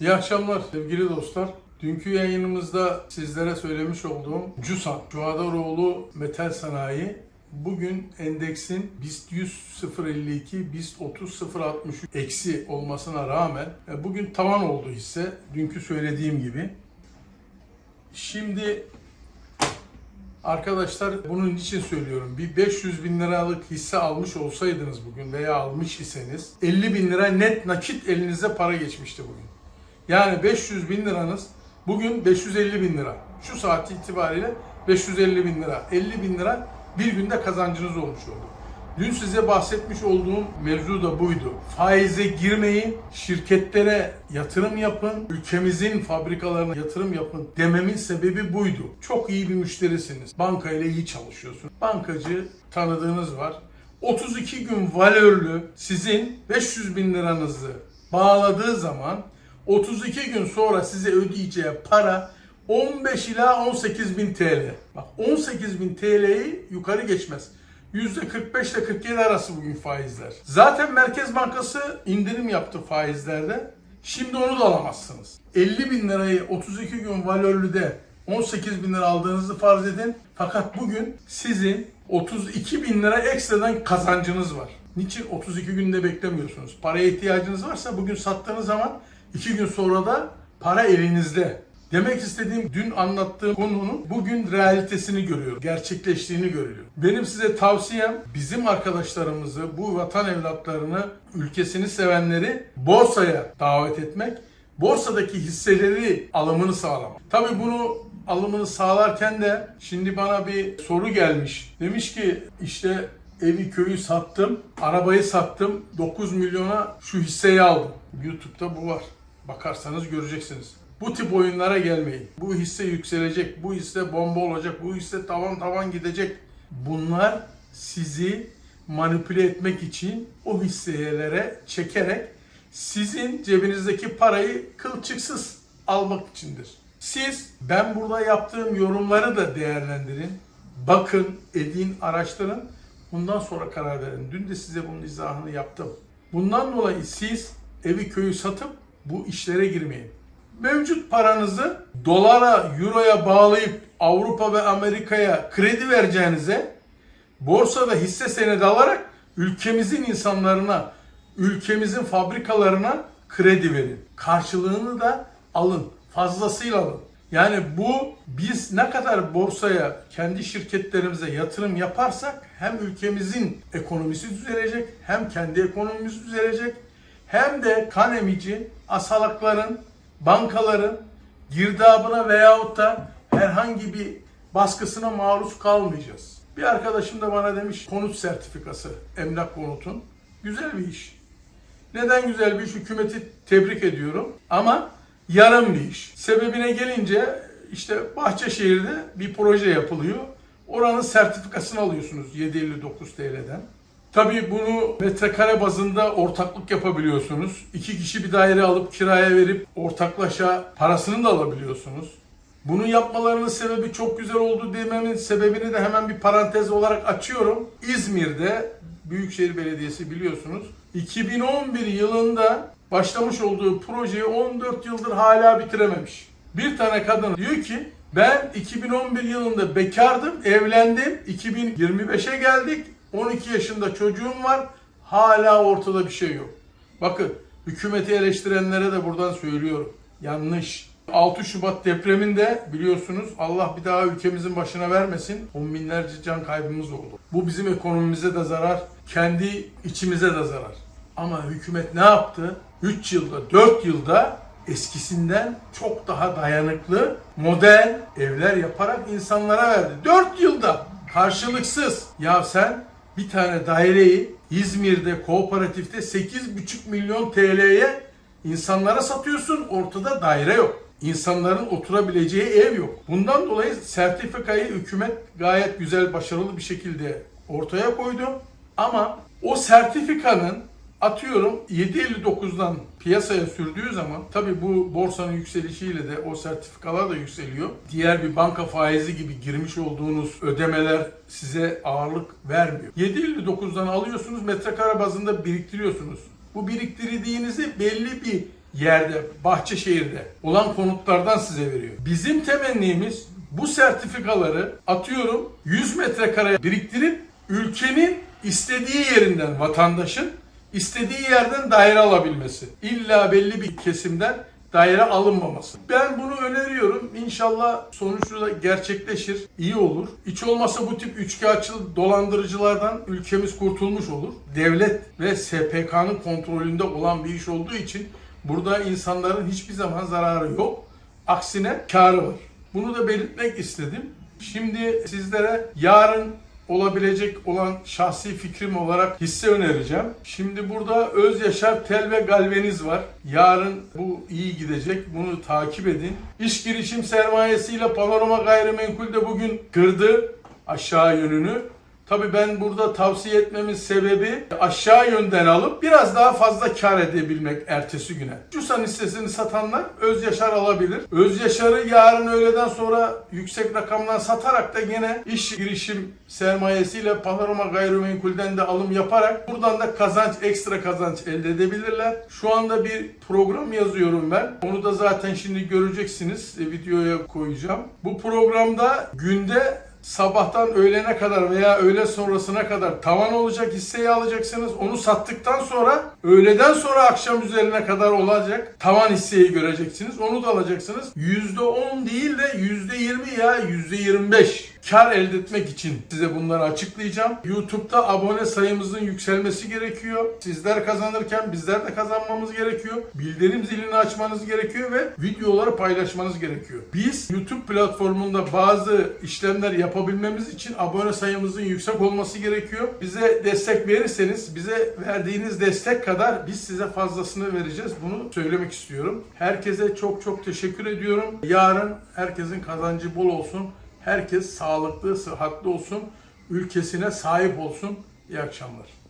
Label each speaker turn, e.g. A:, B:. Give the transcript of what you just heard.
A: İyi akşamlar sevgili dostlar. Dünkü yayınımızda sizlere söylemiş olduğum CUSAN, Cuhadaroğlu Metal Sanayi bugün endeksin BIST 100 052, BIST 30 063 eksi olmasına rağmen e, bugün tavan oldu hisse. Dünkü söylediğim gibi. Şimdi Arkadaşlar bunun için söylüyorum. Bir 500 bin liralık hisse almış olsaydınız bugün veya almış iseniz 50 bin lira net nakit elinize para geçmişti bugün. Yani 500 bin liranız bugün 550 bin lira. Şu saat itibariyle 550 bin lira. 50 bin lira bir günde kazancınız olmuş oldu. Dün size bahsetmiş olduğum mevzu da buydu. Faize girmeyin, şirketlere yatırım yapın, ülkemizin fabrikalarına yatırım yapın dememin sebebi buydu. Çok iyi bir müşterisiniz. Banka ile iyi çalışıyorsun. Bankacı tanıdığınız var. 32 gün valörlü sizin 500 bin liranızı bağladığı zaman 32 gün sonra size ödeyeceği para 15 ila 18 bin TL. Bak 18 bin TL'yi yukarı geçmez. %45 ile 47 arası bugün faizler. Zaten Merkez Bankası indirim yaptı faizlerde. Şimdi onu da alamazsınız. 50 bin lirayı 32 gün valörlüde 18 bin lira aldığınızı farz edin. Fakat bugün sizin 32 bin lira ekstradan kazancınız var. Niçin 32 günde beklemiyorsunuz? Paraya ihtiyacınız varsa bugün sattığınız zaman 2 gün sonra da para elinizde. Demek istediğim dün anlattığım konunun bugün realitesini görüyorum. Gerçekleştiğini görüyorum. Benim size tavsiyem bizim arkadaşlarımızı, bu vatan evlatlarını, ülkesini sevenleri borsaya davet etmek. Borsadaki hisseleri alımını sağlamak. Tabii bunu alımını sağlarken de şimdi bana bir soru gelmiş. Demiş ki işte evi köyü sattım, arabayı sattım, 9 milyona şu hisseyi aldım. YouTube'da bu var. Bakarsanız göreceksiniz. Bu tip oyunlara gelmeyin. Bu hisse yükselecek, bu hisse bomba olacak, bu hisse tavan tavan gidecek. Bunlar sizi manipüle etmek için o hisselere çekerek sizin cebinizdeki parayı kılçıksız almak içindir. Siz ben burada yaptığım yorumları da değerlendirin. Bakın, edin, araştırın. Bundan sonra karar verin. Dün de size bunun izahını yaptım. Bundan dolayı siz evi köyü satıp bu işlere girmeyin. Mevcut paranızı dolara, euroya bağlayıp Avrupa ve Amerika'ya kredi vereceğinize borsada hisse senedi alarak ülkemizin insanlarına, ülkemizin fabrikalarına kredi verin. Karşılığını da alın. Fazlasıyla alın. Yani bu biz ne kadar borsaya, kendi şirketlerimize yatırım yaparsak hem ülkemizin ekonomisi düzelecek, hem kendi ekonomimiz düzelecek, hem de kan emici asalakların, bankaların girdabına veyahut da herhangi bir baskısına maruz kalmayacağız. Bir arkadaşım da bana demiş konut sertifikası, emlak konutun. Güzel bir iş. Neden güzel bir iş? Hükümeti tebrik ediyorum. Ama yarım bir iş. Sebebine gelince işte Bahçeşehir'de bir proje yapılıyor. Oranın sertifikasını alıyorsunuz 759 TL'den. Tabii bunu metrekare bazında ortaklık yapabiliyorsunuz. İki kişi bir daire alıp kiraya verip ortaklaşa parasını da alabiliyorsunuz. Bunu yapmalarının sebebi çok güzel oldu dememin sebebini de hemen bir parantez olarak açıyorum. İzmir'de Büyükşehir Belediyesi biliyorsunuz 2011 yılında başlamış olduğu projeyi 14 yıldır hala bitirememiş. Bir tane kadın diyor ki ben 2011 yılında bekardım, evlendim. 2025'e geldik. 12 yaşında çocuğum var. Hala ortada bir şey yok. Bakın hükümeti eleştirenlere de buradan söylüyorum. Yanlış. 6 Şubat depreminde biliyorsunuz Allah bir daha ülkemizin başına vermesin. On binlerce can kaybımız oldu. Bu bizim ekonomimize de zarar, kendi içimize de zarar. Ama hükümet ne yaptı? 3 yılda, 4 yılda eskisinden çok daha dayanıklı, modern evler yaparak insanlara verdi. 4 yılda karşılıksız. Ya sen bir tane daireyi İzmir'de kooperatifte 8,5 milyon TL'ye insanlara satıyorsun. Ortada daire yok. İnsanların oturabileceği ev yok. Bundan dolayı sertifikayı hükümet gayet güzel, başarılı bir şekilde ortaya koydu. Ama o sertifikanın atıyorum 7.59'dan piyasaya sürdüğü zaman tabi bu borsanın yükselişiyle de o sertifikalar da yükseliyor. Diğer bir banka faizi gibi girmiş olduğunuz ödemeler size ağırlık vermiyor. 7.59'dan alıyorsunuz metrekare bazında biriktiriyorsunuz. Bu biriktirdiğinizi belli bir yerde, Bahçeşehir'de olan konutlardan size veriyor. Bizim temennimiz bu sertifikaları atıyorum 100 metrekare biriktirip ülkenin istediği yerinden vatandaşın istediği yerden daire alabilmesi. İlla belli bir kesimden daire alınmaması. Ben bunu öneriyorum. İnşallah sonuçta da gerçekleşir. iyi olur. Hiç olmasa bu tip üçkağıtçı dolandırıcılardan ülkemiz kurtulmuş olur. Devlet ve SPK'nın kontrolünde olan bir iş olduğu için burada insanların hiçbir zaman zararı yok. Aksine karı var. Bunu da belirtmek istedim. Şimdi sizlere yarın olabilecek olan şahsi fikrim olarak hisse önereceğim. Şimdi burada Öz Yaşar Tel ve Galvaniz var. Yarın bu iyi gidecek. Bunu takip edin. İş girişim sermayesiyle Panorama Gayrimenkul de bugün kırdı aşağı yönünü. Tabii ben burada tavsiye etmemin sebebi aşağı yönden alıp biraz daha fazla kar edebilmek ertesi güne. Cusan hissesini satanlar öz yaşar alabilir. Öz yaşarı yarın öğleden sonra yüksek rakamdan satarak da yine iş girişim sermayesiyle panorama gayrimenkulden de alım yaparak buradan da kazanç ekstra kazanç elde edebilirler. Şu anda bir program yazıyorum ben. Onu da zaten şimdi göreceksiniz. E, Videoya koyacağım. Bu programda günde sabahtan öğlene kadar veya öğle sonrasına kadar tavan olacak hisseyi alacaksınız. Onu sattıktan sonra öğleden sonra akşam üzerine kadar olacak tavan hisseyi göreceksiniz. Onu da alacaksınız. %10 değil de %20 ya %25 kar elde etmek için size bunları açıklayacağım. YouTube'da abone sayımızın yükselmesi gerekiyor. Sizler kazanırken bizler de kazanmamız gerekiyor. Bildirim zilini açmanız gerekiyor ve videoları paylaşmanız gerekiyor. Biz YouTube platformunda bazı işlemler yapabilmemiz için abone sayımızın yüksek olması gerekiyor. Bize destek verirseniz bize verdiğiniz destek kadar biz size fazlasını vereceğiz. Bunu söylemek istiyorum. Herkese çok çok teşekkür ediyorum. Yarın herkesin kazancı bol olsun. Herkes sağlıklı, sıhhatli olsun. Ülkesine sahip olsun. İyi akşamlar.